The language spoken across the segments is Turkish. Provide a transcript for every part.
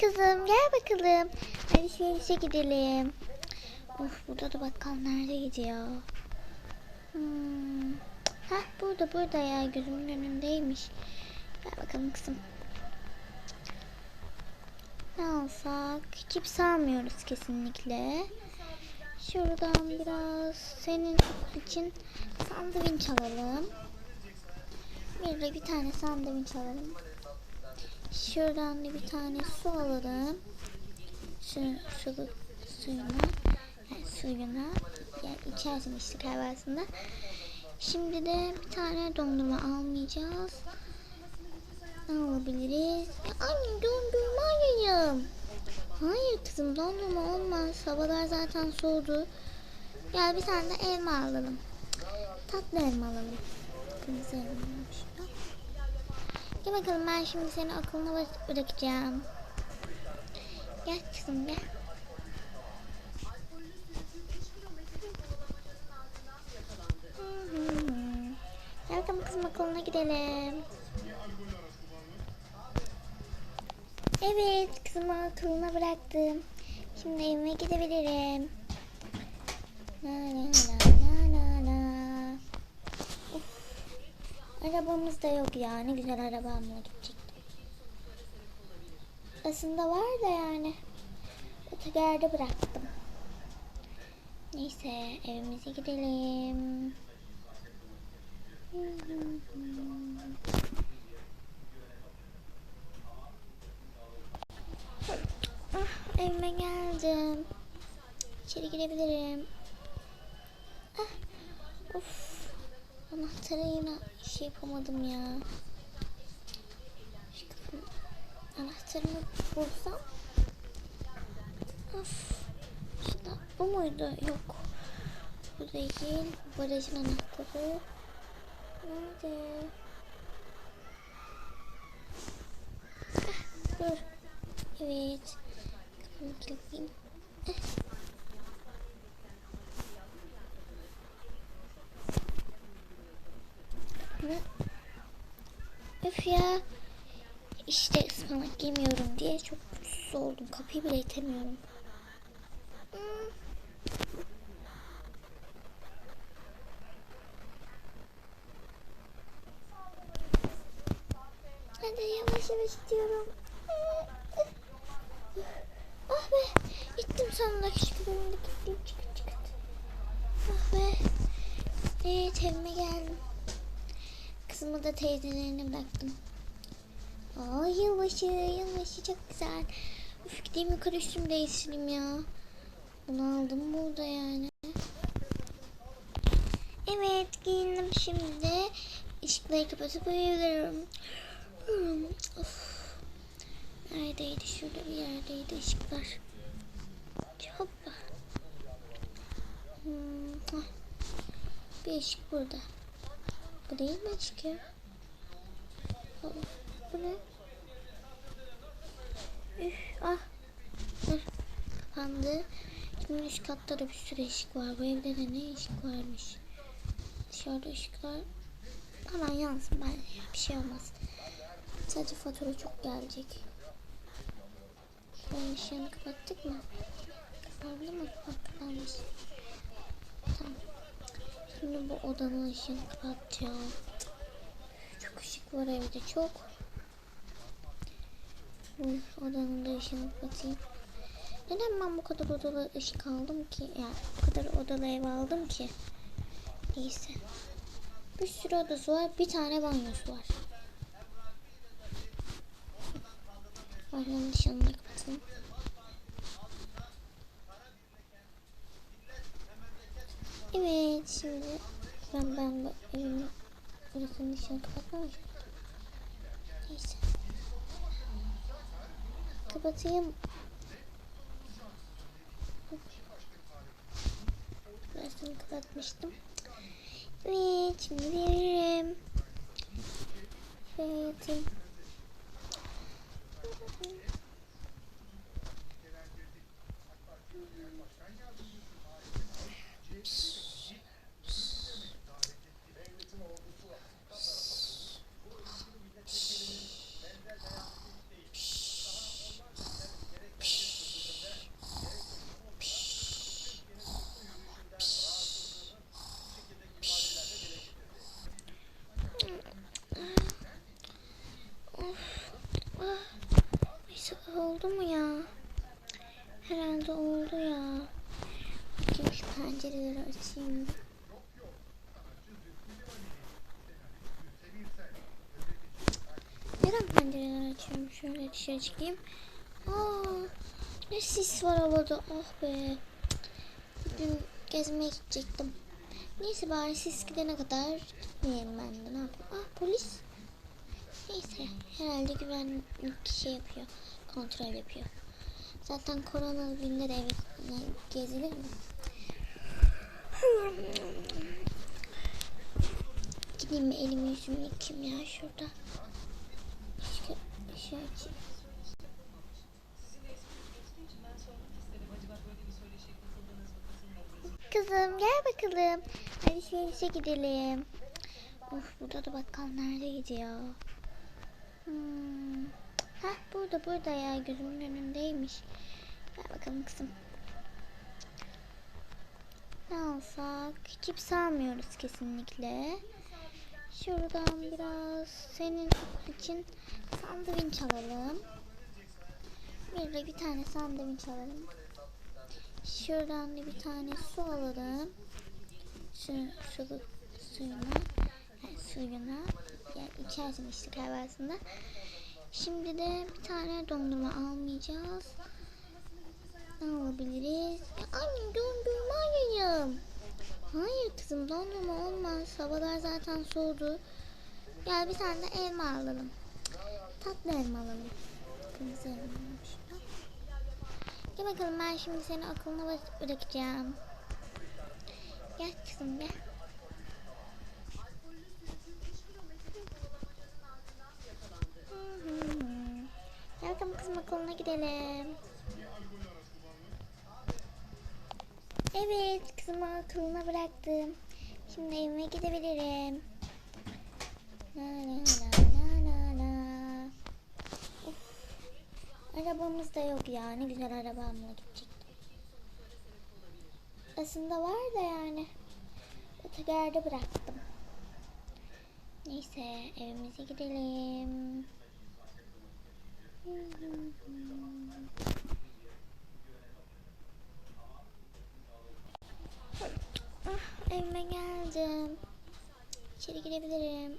kızım gel bakalım. Alışverişe gidelim. Of burada da bakkal neredeydi ya? Hmm. Heh burada burada ya gözümün önündeymiş. Gel bakalım kızım. Ne alsak? Cips almıyoruz kesinlikle. Şuradan biraz senin için sandviç alalım. Bir de bir tane sandviç alalım. Şuradan da bir tane su alalım. Su, su, suyuna. Yani suyuna. Yani içersin işte kahvaltısında. Şimdi de bir tane dondurma almayacağız. Ne alabiliriz? Ya anne dondurma yiyeyim. Hayır kızım dondurma olmaz. Havalar zaten soğudu. Gel bir tane de elma alalım. Tatlı elma alalım. Kırmızı elma. Gel bakalım ben şimdi seni bırak- bırakacağım. Gel kızım gel. Gel bakalım kızım okuluna gidelim. Evet kızımı okuluna bıraktım. Şimdi evime gidebilirim. La la la la. Of. Arabamız da yok ya. Ne güzel arabamla gidecektim. Aslında var da yani. Otogarda bıraktım. Neyse evimize gidelim. Ah, evime geldim. İçeri girebilirim. Ah, of. Anahtarı yine şey yapamadım ya. Anahtarını bulsam. Of. Şurada bu muydu? Yok. Bu değil. Barajın anahtarı. Nerede? Ah, dur. Evet. Kapımı kilitleyeyim. Eh. Ne? Öf ya. İşte ıspanak yemiyorum diye çok mutsuz oldum. Kapıyı bile itemiyorum. Hmm. Hadi yavaş yavaş diyorum. Ah be. Gittim sonunda küçük bölümde gittim. Çıkıt çıkıt. Ah be. Evet evime geldim. Kızımı da teyzelerine bıraktım. Aa yılbaşı, yılbaşı çok güzel. Üf gideyim yukarı üstümü değiştireyim ya. Bunu aldım burada yani. Evet giyindim şimdi. Işıkları kapatıp uyuyabilirim. Hmm, Of. Neredeydi? Şurada bir yerdeydi ışıklar. Hoppa. Hmm, ah. Bir ışık burada. Bu değil mi? Aa, Bu ne? Üf, ah. Dur. Kapandı. Şimdi üst katta da bir sürü ışık var. Bu evde de ne ışık varmış. Dışarıda ışıklar hemen yansın ben ya. Bir şey olmaz. Sadece fatura çok gelecek. Şöyle ışığını kapattık mı? Kapandı mı? Bak kapanmış. Şimdi bu odanın ışığını kapatacağım. Çok ışık var evde çok. Bu odanın da ışığını kapatayım. Neden ben bu kadar odalı ışık aldım ki? Yani bu kadar odalı ev aldım ki? Neyse. Bir sürü odası var. Bir tane banyosu var. Banyonun ışığını da kapatalım. Evet şimdi ben ben bu evimin burasının ışığını kapatmamış. Neyse. Kapatayım. Burasını kapatmıştım. Evet şimdi veririm. Şöyle yatayım. Oldu mu ya? Herhalde oldu ya. Bakayım şu pencereleri açayım. Neden pencereleri açıyorum? Şöyle dışarı çıkayım. Aa, ne sis var havada. Ah be. Dün gezmeye gidecektim. Neyse bari siz gidene kadar gitmeyelim ben de. Ne yapayım? Ah polis. Neyse herhalde güvenlik şey yapıyor. Kontrol yapıyor. Zaten korona günde de evet gezilir mi? Gideyim elimi yüzümü yıkayayım ya şurada. Şey açayım. Kızım gel bakalım. Alışverişe gidelim. Of burada da bakkal neredeydi ya? Hmm. Heh burada burada ya gözümün önündeymiş. Gel bakalım kızım. Ne alsak? Cips almıyoruz kesinlikle. Şuradan biraz senin için sandviç alalım. Bir de bir tane sandviç alalım. Şuradan da bir tane su alalım. Su, su, suyuna, yani suyuna, yani içersin işte kahvesinde. Şimdi de bir tane dondurma almayacağız. Ne alabiliriz? Annem dondurma alayım. Hayır kızım dondurma olmaz. Havalar zaten soğudu. Gel bir tane de elma alalım. Tatlı elma alalım. Kırmızı elma. Gel bakalım ben şimdi seni aklına bırak- bırakacağım. Gel kızım gel. Gel bakalım kızım okuluna gidelim. Evet kızımı okuluna bıraktım. Şimdi evime gidebilirim. La la la la la la. Arabamız da yok ya. Ne güzel arabamla gidecektim. Aslında var da yani. Otogerde bıraktım. Neyse evimize gidelim. Ah, evime geldim. İçeri girebilirim.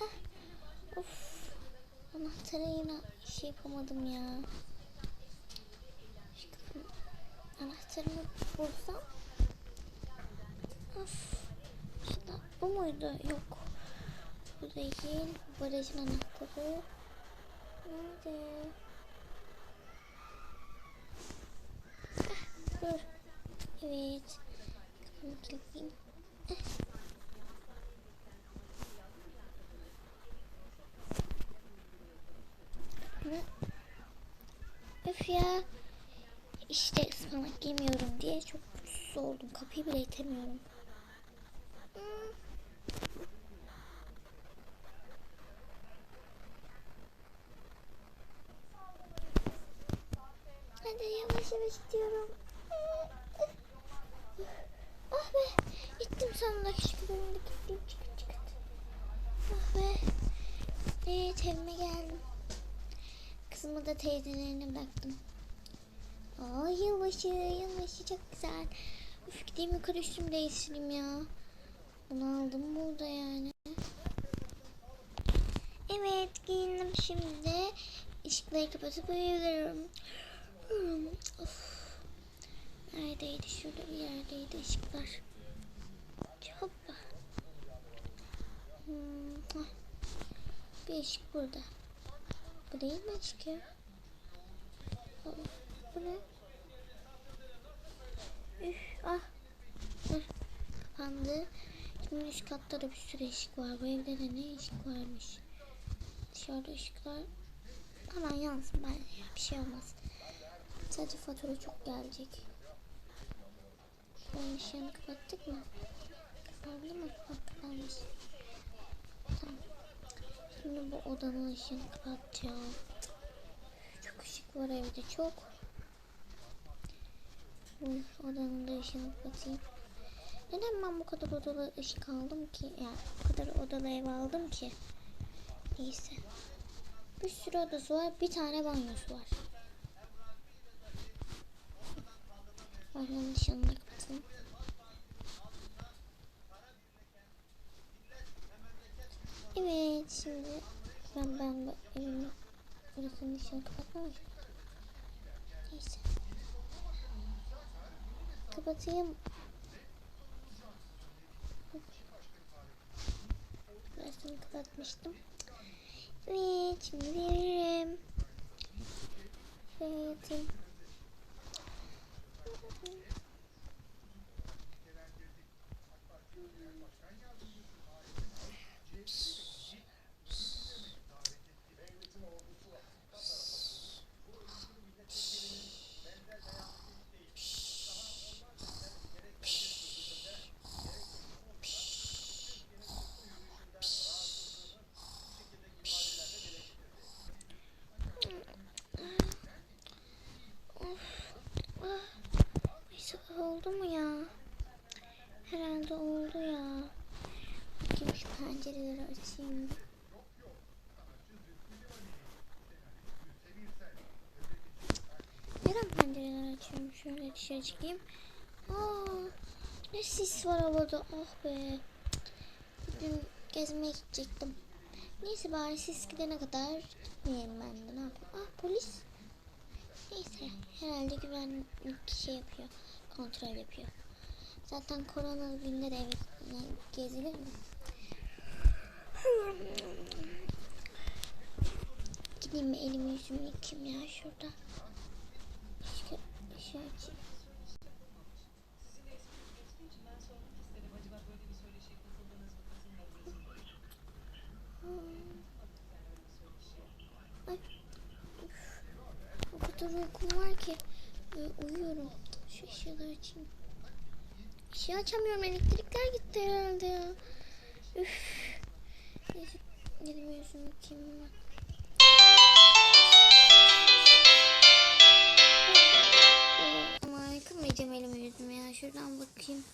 Ah, of. Anahtarı yine şey yapamadım ya. Şu kapının anahtarını bulsam. Of. Şurada, bu muydu? Yok. Bu değil. Barajın anahtarı. Nerede? Ah, dur. Evet. Kapımı- Öf ya. İşte ıspanak yemiyorum diye çok mutsuz oldum. Kapıyı bile itemiyorum. Hadi yavaş yavaş gidiyorum. Ah be. Gittim sonunda küçük bölümde gittim. Çıkıt çıkıt. Ah. Evet evime geldim. Kızımı da teyzelerine bıraktım. Aa yılbaşı yılbaşı çok güzel. Üf gideyim yukarı üstümü değiştireyim ya. Bunu aldım burada yani. Evet giyindim şimdi. Işıkları kapatıp. Hmm, Of. Neredeydi? Şurada bir yerdeydi ışıklar. Hoppa. Hmm. Bir ışık burada. Bu değil mi ışık ya? Bu ne? Üf, ah. Kapandı. Şimdi üst katta da bir sürü ışık var. Bu evde de ne ışık varmış. Dışarıda ışıklar hemen yansın ben. Bir şey olmaz. Sadece fatura çok gelecek. Şuranın ışığını kapattık mı? Kapandı mı? Bak kapanmış. Tamam. Odanın ışığını kapatacağım. Çok ışık var evde çok. Bu odanın da ışığını kapatayım. Neden ben bu kadar odalı ışık aldım ki? Yani bu kadar odalı ev aldım ki? Neyse. Bir sürü odası var. Bir tane banyosu var. Banyanın dışını da kapatalım. Evet şimdi ben bu evimi burasının dışını kapatmamış. Neyse. Kapatayım. Burasını kapatmıştım. Evet şimdi veririm. Şöyle yatayım. Neyse oldu mu ya? Herhalde oldu ya. Bakayım şu pencereleri açayım. bir. Neden pencereleri açıyorum? Şöyle dışarı çıkayım. Aa, ne sis var havada. Oh be. Dün gezmeye gidecektim. Neyse bari sis gidene kadar gitmeyelim ben de. Ne yapayım? Ah polis. Neyse herhalde güvenlik şey yapıyor. Kontrol yapıyor. Zaten korona günleri evet gezilir mi? Gideyim elimi yüzümü yıkayayım ya şurada. Şey. O kadar uykum var ki e, uyuyorum. Şu ışığı açayım. Işığı açamıyorum. Elektrikler gitti herhalde ya. Üf. Elimi yüzümü. Atmayacağım elimi yüzüme ya. Şuradan bakayım.